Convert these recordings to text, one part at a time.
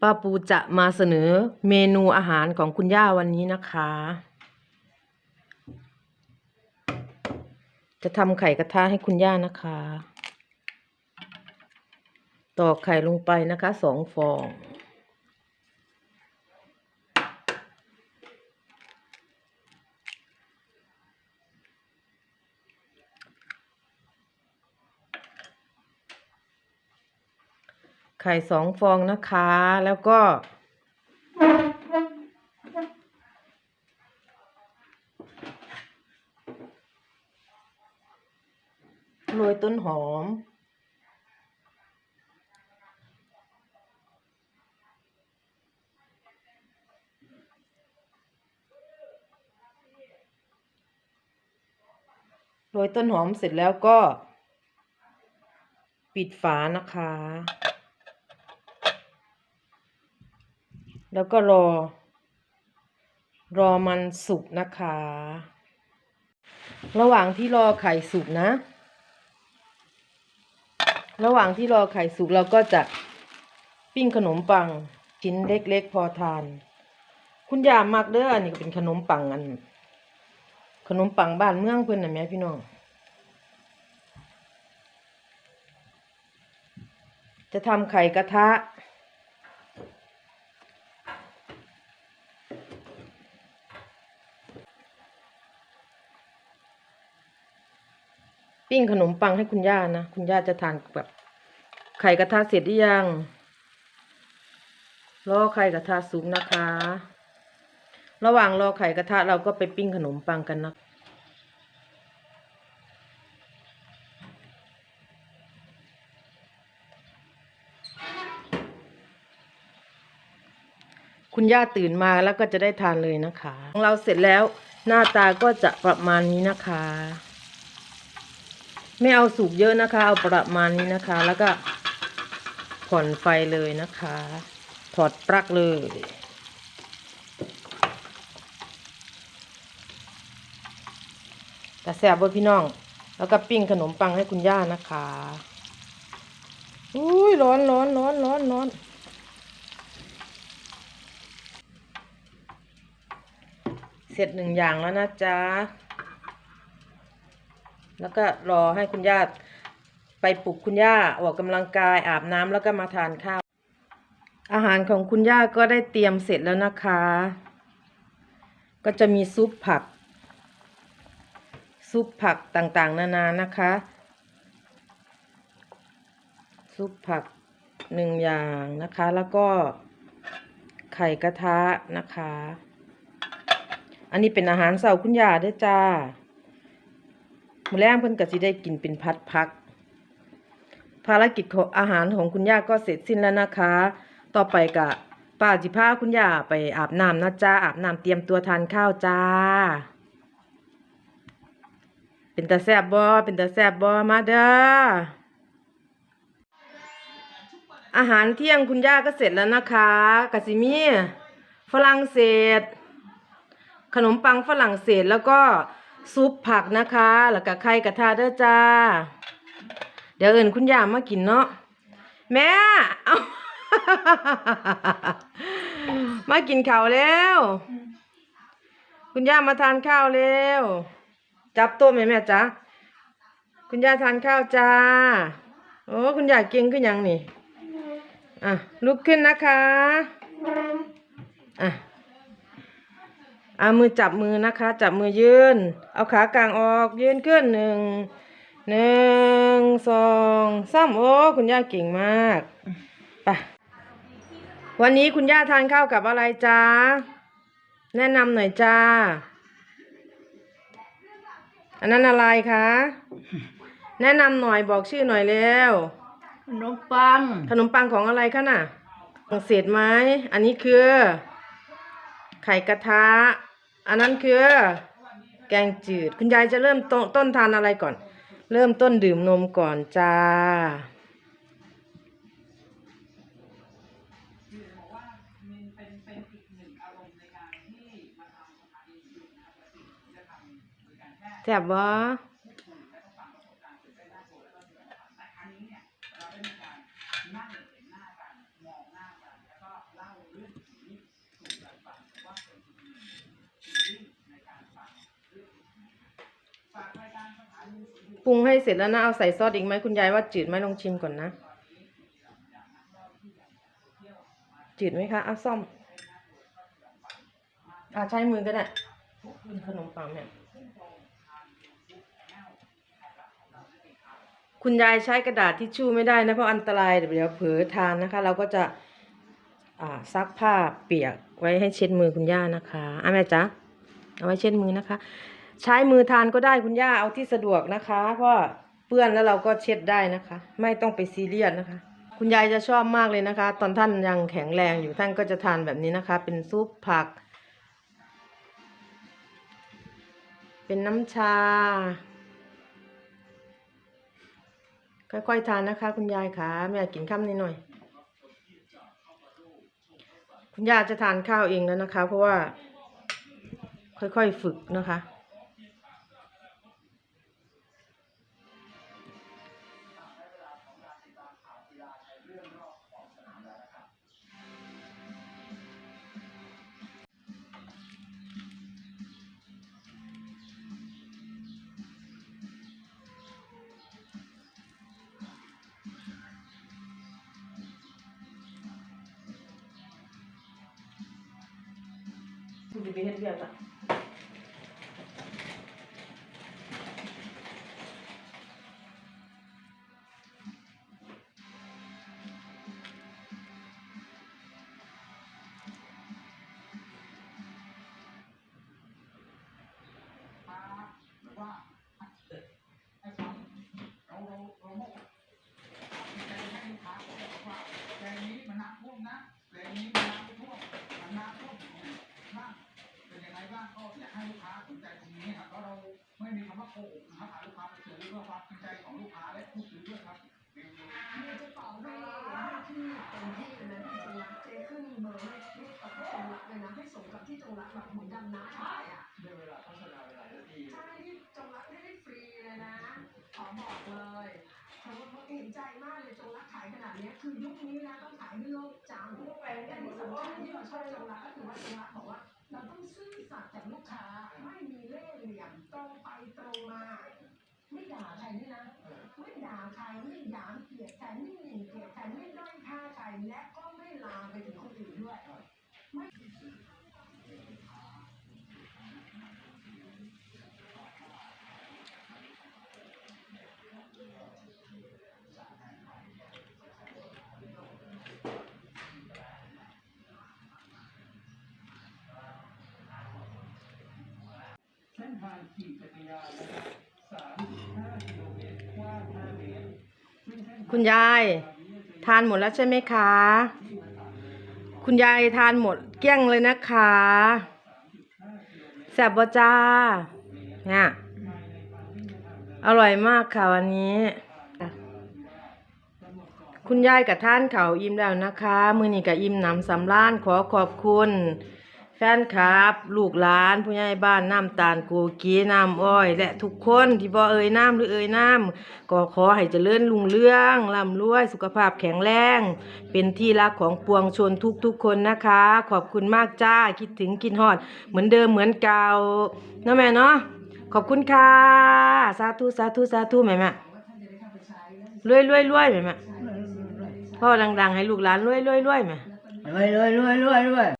ป้าปูจะมาเสนอเมนูอาหารของคุณย่าวันนี้นะคะ จะทำไข่กระทะให้คุณย่านะคะ ตอกไข่ลงไปนะคะสองฟอง ไข่สองฟองนะคะ แล้วก็ โรยต้นหอม โรยต้นหอมเสร็จแล้วก็ ปิดฝานะคะ แล้วก็รอ รอมันสุกนะคะ ระหว่างที่รอไข่สุกนะ ระหว่างที่รอไข่สุกเราก็จะปิ้งขนมปังชิ้นเล็กๆพอทาน คุณยามักเด้ออันนี้ก็เป็นขนมปังอัน ขนมปังบ้านเมืองเพิ่อนน่ะแม่พี่น้องจะทำไข่กระทะ งขนมปังให้คุณย่านะ คุณย่าจะทานแบบไข่กระทะเสร็จหรือยังรอไข่กระทะสุกนะคะ ระหว่างรอไข่กระทะเราก็ไปปิ้งขนมปังกันนะคุณย่าตื่นมาแล้วก็จะได้ทานเลยนะคะ ของเราเสร็จแล้วหน้าตาก็จะประมาณนี้นะคะ ไม่เอาสุกเยอะนะคะ เอาประมาณนี้นะคะ แล้วก็ผ่อนไฟเลยนะคะ ถอดปลั๊กเลย แต่แซ่บเบอพี่น้อง แล้วก็ปิ้งขนมปังให้คุณย่านะคะอุ้ยร้อนร้อนร้อนร้อนร้อนเสร็จหนึ่งอย่างแล้วนะจ๊ะ แล้วก็รอให้คุณย่าไปปลุกคุณย่าออกกำลังกายอาบน้ำแล้วก็มาทานข้าว อาหารของคุณย่าก็ได้เตรียมเสร็จแล้วนะคะ ก็จะมีซุปผัก ซุปผักต่างๆ นานานะคะ ซุปผักหนึ่งอย่างนะคะ แล้วก็ไข่กระทะนะคะ อันนี้เป็นอาหารเสาร์คุณย่าด้วยจ้า มื้อแรกเพิ่นก็สิได้กินเป็นพัดพัก ภารกิจของอาหารของคุณย่าก็เสร็จสิ้นแล้วนะคะ ต่อไปกะป้าจิพาคุณย่าไปอาบน้ำนะจ้าอาบน้ำเตรียมตัวทานข้าวจ้า เป็นตาแซบบ่เป็นตาแซบบ่มาเด้ออาหารเที่ยงคุณย่าก็เสร็จแล้วนะคะกะสิมีฝรั่งเศส ขนมปังฝรั่งเศสแล้วก็ ซุปผักนะคะ แล้วก็ไข่กระทะเด้อจ้า เดี๋ยวเอิญคุณยามมากินเนาะแม่เอามากินข้าวแล้วคุณย่ามาทานข้าวเร็ว จับโต๊ะแม่แม่จ้าคุณย่าทานข้าวจ้า โอ้คุณย่าเก่งขึ้นยังนี่ อะลุกขึ้นนะคะ อะ เอามือจับมือนะคะ จับมือยืน เอาขากลางออกยืนขึ้นหนึ่งหนึ่งสองสามโอ้คุณย่าเก่งมากไปวันนี้คุณย่าทานข้าวกับอะไรจ้าแนะนำหน่อยจ้า อันนั้นอะไรคะ แนะนำหน่อยบอกชื่อหน่อยเร็วขนมปัง ขนมปังของอะไรคะน่ะเศษไหมอันนี้คือ ไข่กระทะ อันนั้นคือ แกงจืด คุณยายจะเริ่มต้นต้นทานอะไรก่อน เริ่มต้นดื่มนมก่อนจ้า แซ่บบ่ เสร็จแล้วนะ เอาใส่ซอสอีกไหมคุณยายว่าจืดไหมลองชิมก่อนนะ จืดไหมคะเอาซ่อมอาใช้มือก็ได้ขนมปังเนี่ย คุณยายใช้กระดาษทิชชู่ไม่ได้นะ เพราะอันตรายเดี๋ยวเผลอทานนะคะ เราก็จะอาซักผ้าเปียกไว้ให้เช็ดมือคุณย่านะคะอะแม่จ๊ะเอาไว้เช็ดมือนะคะ ใช้มือทานก็ได้คุณย่าเอาที่สะดวกนะคะเพราะเปื้อนแล้วเราก็เช็ดได้นะคะ ไม่ต้องไปซีเรียสนะคะ คุณยายจะชอบมากเลยนะคะ ตอนท่านยังแข็งแรงอยู่ท่านก็จะทานแบบนี้นะคะ เป็นซุปผัก เป็นน้ำชา ค่อยๆทานนะคะ คุณยายค่ะแม่กินข้ามนิดหน่อย คุณย่าจะทานข้าวเองแล้วนะคะ เพราะว่าค่อยๆฝึกนะคะ di behavior na ให้ลูกค้าสนใจตรงนี้ครับแล้วเราไม่มีคำว่าโกงนะครับหาลูกค้าไปเจอเรื่องความจริงใจของลูกค้าและผู้ซื้อด้วยครับมีจะตอบให้าที่เป็นที่นะที่จงรักเจขึ้นเบอร์ไม่ไม่ตอบจงรักเลยนะให้สมกับที่จงรักแบบเหมือนดำน้ำใช่อะในเวลาโฆษณาเวลานาทีใช่ที่จงรักได้ฟรีเลยนะขอบอกเลยขาบคุณเห็นใจมากเลยจงรักขายขนาดนี้คือยุคนี้นะต้องขายให้โลกจำแต่ที่สำคัญที่เราชอบจงรักก็คือว่าจงรักบอกว่าเราต้องซื่อ นหมดแล้วใช่ไหมคะ คุณยายทานหมดเกลี้ยงเลยนะคะแซ่บบจ้าเนี่ยอร่อยมากค่ะวันนี้ คุณยายกับท่านเขาอิ่มแล้วนะคะ มือนี้กับอิ่มหนำสำล้านขอขอบคุณ แฟนคลับ ลูกหลานผู้ใหญ่บ้านน้ำตาลกูกีน้ำอ้อย และทุกคนที่บ่เอ่ยน้ำหรือเอ่ยน้ำก็ขอให้เจริญรุ่งเรืองร่ำรวยสุขภาพแข็งแรง เป็นที่รักของปวงชนทุกๆคนนะคะ ขอบคุณมากจ้าคิดถึงกินฮอด เหมือนเดิมเหมือนเก่าเนาะแม่เนาะขอบคุณค่ะ สาธุสาธุสาธุแม่แม่รวยรวยรวยแม่แม่พ่อดัง ๆ ให้ลูกหลานรวยรวยรวยแม่รวยรวยรวยรวยรวย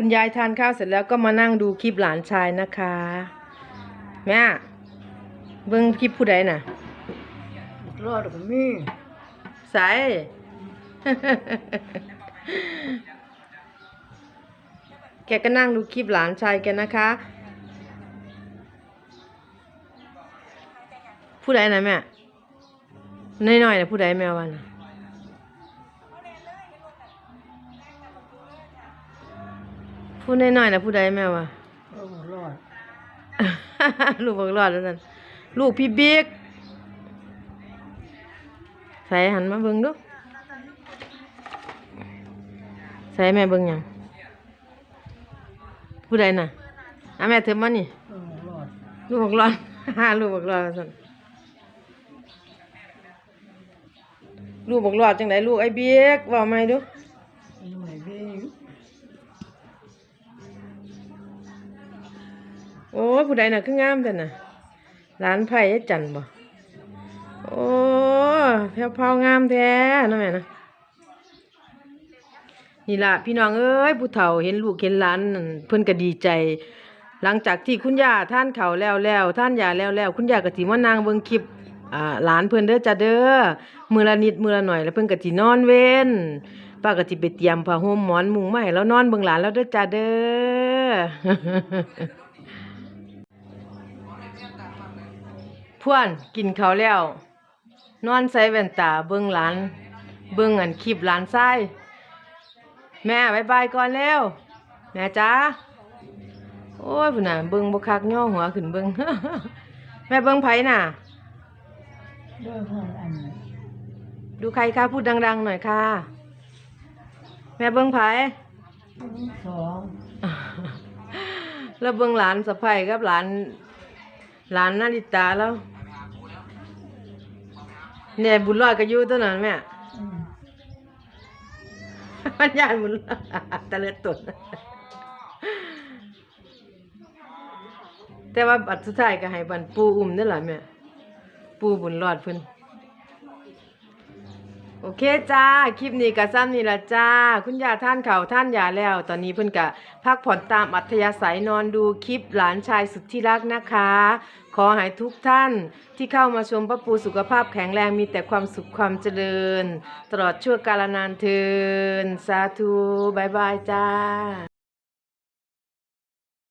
คุณยายทานข้าวเสร็จแล้วก็มานั่งดูคลิปหลานชายนะคะ แม่เบิ่งคลิปผู้ใดน่ะรอดก็มีใสแกก็นั่งดูคลิปหลานชายแกนะคะ ผู้ใดนะแม่น้อยๆนะผู้ใดแมววันน่ะ ผู้น้อยๆนะผู้ใดแมววะโอ้รอด ลูกบอกรอดแล้วนั่นลูกพี่บิ๊กใส่หันมาเบิ่งดูใส่แม่เบิ่งหยังผู้ใดน่ะอะแม่เถิบมานี่โอ้รอดลูกบอกรอดลูกบอกรอดว่าซั่นลูกบอกรอดจังไดลูกไอ้บิ๊กเว้าใหม่ดู อ้ผู้ใดน่ะคืองามแต่น่ะร้านไผ่ยายจันบ่โอ้แพ้วพางามแท้นาะแม่นะนี่ล่ะพี่น้องเอ้ยผู้เฒ่าเห็นลูกเห็นหลานเพิ่นก็ดีใจ หลังจากที่คุณย่าท่านเขาแล้วแล้วท่านยาแล้วแล้วคุณย่าก็สิมานางเบิ่งคลิปอ่าหลานเพิ่นเด้อจ้าเด้อมื้อละนิดมื้อละหน่อยแล้วเพิ่นก็สินอนเว้นป้าก็สิไปเตรียมผ้าห่มหมอนมุงมาให้แล้วนอนเบิ่งหลานแล้วเด้อจ้าเด้อ พวนกินข้าวแล้ว นอนใส่แว่นตาเบิ่งหลานเบิ่งอันคลิปหลานชายแม่บายบายก่อนแล้ว แม่จ้าโอ้ยพุ่นน่ะเบิ่งบ่คักย่อหัวขึ้นเบิ่งแม่เบิ่งไผน่ะด้วยพอนอันนั้นดูใครคะพูดดัง ๆ หน่อยค่ะแม่เบิ่งไผสองแล้วเบิ่งหลานสะใภ้กับหลาน หลานนาริตาแล้ว เนี่ยบุญรอดก็อยู่ตัวนั้นแม่มันยานบุญรอดตะเลือดตุนแต่ว่าบัดสุดท้ายก็ให้บันปูอุ้มนั่นแหละแม่ปูบุญรอดเพิ่น โอเคจ้า คลิปนี้ก็ซ้ำนี่ละจ้า คุณยาท่านเขาท่านยาแล้ว ตอนนี้เพิ่นกะพักผ่อนตามอัธยาศัยนอนดูคลิปหลานชายสุดที่รักนะคะ ขอให้ทุกท่านที่เข้ามาชมพระปูสุขภาพแข็งแรงมีแต่ความสุขความเจริญ ตลอดชั่วกาลนานเทินสาธุบายบายจ้า